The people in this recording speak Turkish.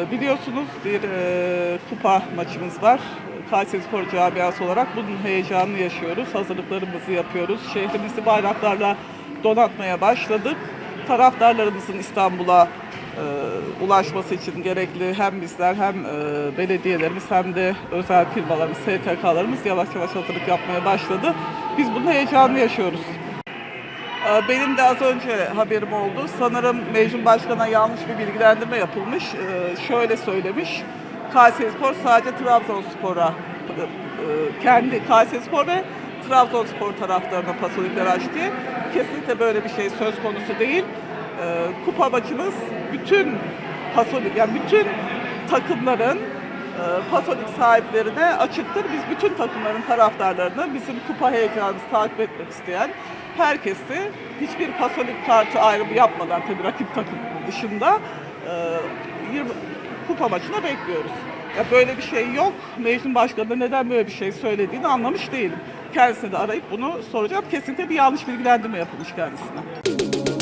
Ee, biliyorsunuz bir e, kupa maçımız var. Kayseri Spor Camiası olarak bunun heyecanını yaşıyoruz. Hazırlıklarımızı yapıyoruz. Şehrimizi bayraklarla donatmaya başladık. Taraftarlarımızın İstanbul'a e, ulaşması için gerekli hem bizler hem e, belediyelerimiz hem de özel firmalarımız, STK'larımız yavaş yavaş hazırlık yapmaya başladı. Biz bunun heyecanını yaşıyoruz. Ee, Benim de az önce haberim oldu. Sanırım Mecnun Başkan'a yanlış bir bilgilendirme yapılmış. Ee, Şöyle söylemiş. Kayserispor sadece Trabzonspor'a e, kendi Kayserispor ve Trabzonspor taraftarına pasolikler açtı. Kesinlikle böyle bir şey söz konusu değil. Ee, Kupa maçımız bütün pasolik yani bütün takımların e, Pasolik sahiplerine açıktır. Biz bütün takımların taraftarlarını, bizim kupa heyecanımızı takip etmek isteyen herkesi hiçbir Pasolik kartı ayrımı yapmadan tabii rakip takım dışında e, 20 kupa maçına bekliyoruz. Ya böyle bir şey yok. Meclis Başkanı da neden böyle bir şey söylediğini anlamış değilim. Kendisine de arayıp bunu soracağım. Kesinlikle bir yanlış bilgilendirme yapılmış kendisine.